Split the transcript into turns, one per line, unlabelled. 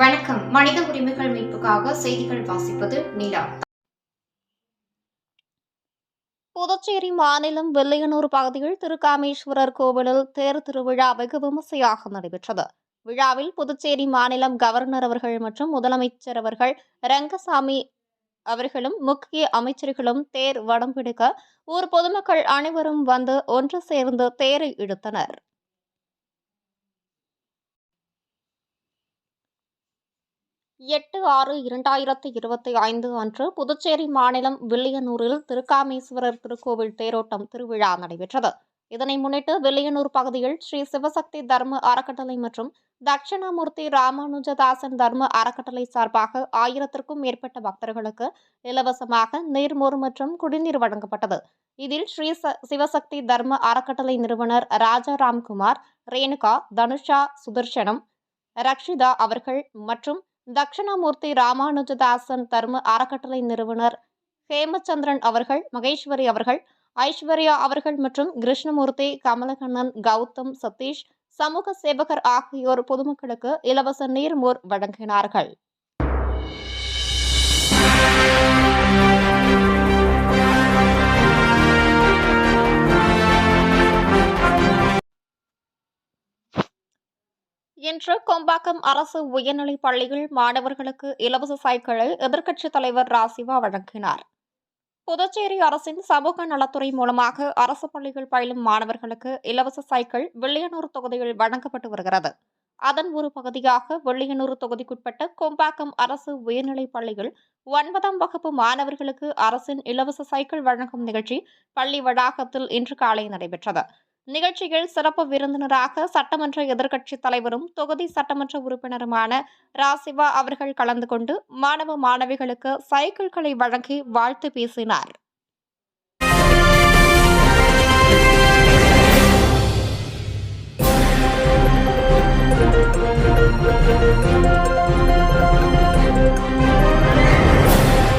வணக்கம். மனித உரிமைகள் மீட்புக்காக செய்திகள் வாசிப்பது நிலா.
புதுச்சேரி மாநிலம் வெள்ளையனூர் பகுதியில் திருக்காமேஸ்வரர் கோவிலில் தேர் திருவிழா வெகு விமர்சையாக நடைபெற்றது. விழாவில் புதுச்சேரி மாநிலம் கவர்னர் அவர்கள் மற்றும் முதலமைச்சர் அவர்கள் ரங்கசாமி அவர்களும் முக்கிய அமைச்சர்களும் தேர் வடம் பிடிக்க ஊர் பொதுமக்கள் அனைவரும் வந்து ஒன்று சேர்ந்து தேரை இழுத்தனர். எட்டு ஆறு இரண்டாயிரத்தி இருபத்தி ஐந்து அன்று புதுச்சேரி மாநிலம் வில்லியனூரில் திருக்காமேஸ்வரர் திருக்கோவில் தேரோட்டம் திருவிழா நடைபெற்றது. இதனை முன்னிட்டு வில்லியனூர் பகுதியில் ஸ்ரீ சிவசக்தி தர்ம அறக்கட்டளை மற்றும் தட்சிணாமூர்த்தி ராமானுஜதாசன் தர்ம அறக்கட்டளை சார்பாக ஆயிரத்திற்கும் மேற்பட்ட பக்தர்களுக்கு இலவசமாக நீர்மோர் மற்றும் குடிநீர் வழங்கப்பட்டது. இதில் ஸ்ரீ ச- சிவசக்தி தர்ம அறக்கட்டளை நிறுவனர் ராஜா ராம்குமார் ரேணுகா தனுஷா சுதர்ஷனம் ரக்ஷிதா அவர்கள் மற்றும் தட்சிணாமூர்த்தி ராமானுஜதாசன் தர்ம அறக்கட்டளை நிறுவனர் ஹேமச்சந்திரன் அவர்கள் மகேஸ்வரி அவர்கள் ஐஸ்வர்யா அவர்கள் மற்றும் கிருஷ்ணமூர்த்தி கமலகண்ணன் கௌதம் சதீஷ் சமூக சேவகர் ஆகியோர் பொதுமக்களுக்கு இலவச நீர்மோர் வழங்கினார்கள். இன்று கொம்பாக்கம் அரசு உயர்நிலைப் பள்ளியில் மாணவர்களுக்கு இலவச சைக்கிளை எதிர்க்கட்சித் தலைவர் ராசிவா வழங்கினார். புதுச்சேரி அரசின் சமூக நலத்துறை மூலமாக அரசு பள்ளிகள் பயிலும் மாணவர்களுக்கு இலவச சைக்கிள் வெள்ளியனூர் தொகுதியில் வழங்கப்பட்டு வருகிறது. அதன் ஒரு பகுதியாக வெள்ளியனூர் தொகுதிக்குட்பட்ட கொம்பாக்கம் அரசு உயர்நிலைப் பள்ளியில் ஒன்பதாம் வகுப்பு மாணவர்களுக்கு அரசின் இலவச சைக்கிள் வழங்கும் நிகழ்ச்சி பள்ளி வளாகத்தில் இன்று காலை நடைபெற்றது. நிகழ்ச்சியில் சிறப்பு விருந்தினராக சட்டமன்ற எதிர்க்கட்சித் தலைவரும் தொகுதி சட்டமன்ற உறுப்பினருமான ராசிவா அவர்கள் கலந்து கொண்டு மாணவ மாணவிகளுக்கு சைக்கிள்களை வழங்கி வாழ்த்து பேசினார்.